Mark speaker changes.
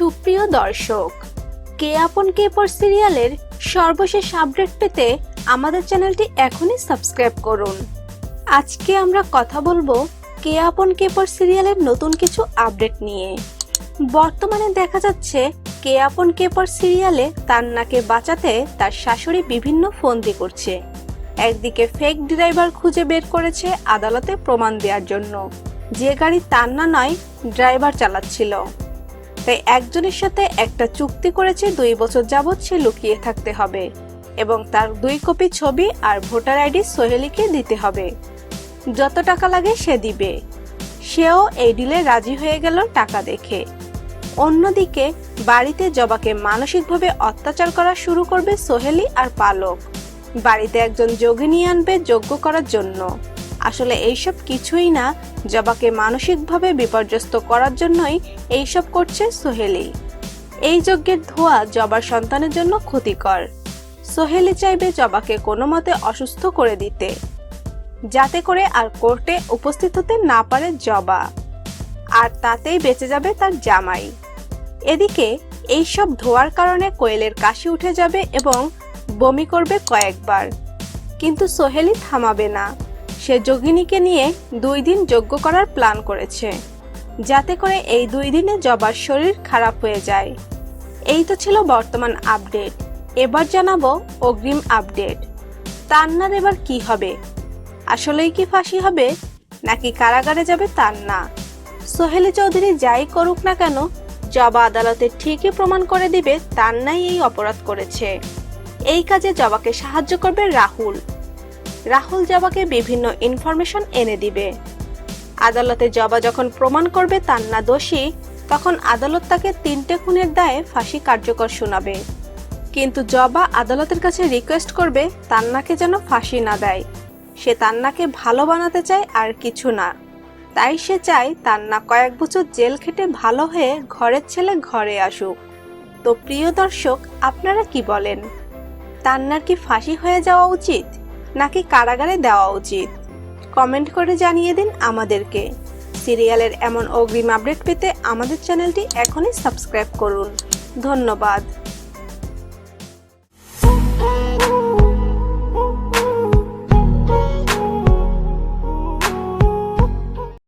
Speaker 1: দর্শক, কে আপন কে পর সিরিয়ালের সর্বশেষ আপডেট পেতে আমাদের চ্যানেলটি এখনই সাবস্ক্রাইব করুন। আজকে আমরা কথা বলব কে আপন কে পর সিরিয়ালের নতুন কিছু আপডেট নিয়ে। বর্তমানে দেখা যাচ্ছে কে আপন কে পর সিরিয়ালে তান্নাকে বাঁচাতে তার শাশুড়ি বিভিন্ন ফন্দি করছে। একদিকে ফেক ড্রাইভার খুঁজে বের করেছে আদালতে প্রমাণ দেওয়ার জন্য। যে গাড়ি তান্না নয় ড্রাইভার চালাচ্ছিল। তাই একজনের সাথে একটা চুক্তি করেছে, দুই বছর যাবৎ সে লুকিয়ে থাকতে হবে এবং তার দুই কপি ছবি আর ভোটার আইডি সোহেলিকে দিতে হবে। যত টাকা লাগে সে দিবে। সেও এই ডিলে রাজি হয়ে গেল টাকা দেখে। অন্যদিকে বাড়িতে জবাকে মানসিকভাবে অত্যাচার করা শুরু করবে সোহেলি আর পালক। বাড়িতে একজন যোগিনী আনবে যোগ্য করার জন্য। আসলে এইসব কিছুই না, জবাকে মানসিকভাবে বিপর্যস্ত করার জন্যই এইসব করছে সোহেলি। এই যজ্ঞের ধোয়া জবার সন্তানের জন্য ক্ষতিকর। সোহেলি চাইবে জবাকে কোনো মতে অসুস্থ করে দিতে, যাতে করে আর কোর্টে উপস্থিত হতে না পারে জবা। আর তাতেই বেঁচে যাবে তার জামাই। এদিকে এইসব ধোয়ার কারণে কোয়েলের কাশি উঠে যাবে এবং বমি করবে কয়েকবার। কিন্তু সোহেলি থামাবে না। সে যোগিনীকে নিয়ে দুই দিন যজ্ঞ করার প্ল্যান করেছে। যাতে করে এই দুই দিনে জবার শরীর খারাপ হয়ে যায়। এই তো ছিল বর্তমান আপডেট। এবার জানাব অগ্রিম আপডেট। তান্নার এবার কি হবে? আসলেই কি ফাঁসি হবে? নাকি কারাগারে যাবে তান্না? সোহেলি চৌধুরী যাই করুক না কেন, জবা আদালতে ঠিকই প্রমাণ করে দিবে তান্নাই এই অপরাধ করেছে। এই কাজে জবাকে সাহায্য করবে রাহুল। রাহুল জবাকে বিভিন্ন ইনফরমেশন এনে দিবে। আদালতে জবা যখন প্রমাণ করবে তার না দোষী, তখন আদালত তাকে তিনটে খুনের দায়ে ফাঁসি কার্যকর শোনাবে। কিন্তু জবা আদালতের কাছে রিকোয়েস্ট করবে তান্নাকে যেন ফাঁসি না দেয়। সে তান্নাকে ভালো বানাতে চায় আর কিছু না। তাই সে চায় তান্না কয়েক বছর জেল খেটে ভালো হয়ে ঘরের ছেলে ঘরে আসুক। তো প্রিয় দর্শক, আপনারা কি বলেন? তান্নার কি ফাঁসি হয়ে যাওয়া উচিত? নাকি কারাগারে দেওয়া উচিত? কমেন্ট করে জানিয়ে দিন আমাদেরকে। সিরিয়ালের এমন অগ্রিম আপডেট পেতে আমাদের চ্যানেলটি এখনই সাবস্ক্রাইব করুন। ধন্যবাদ।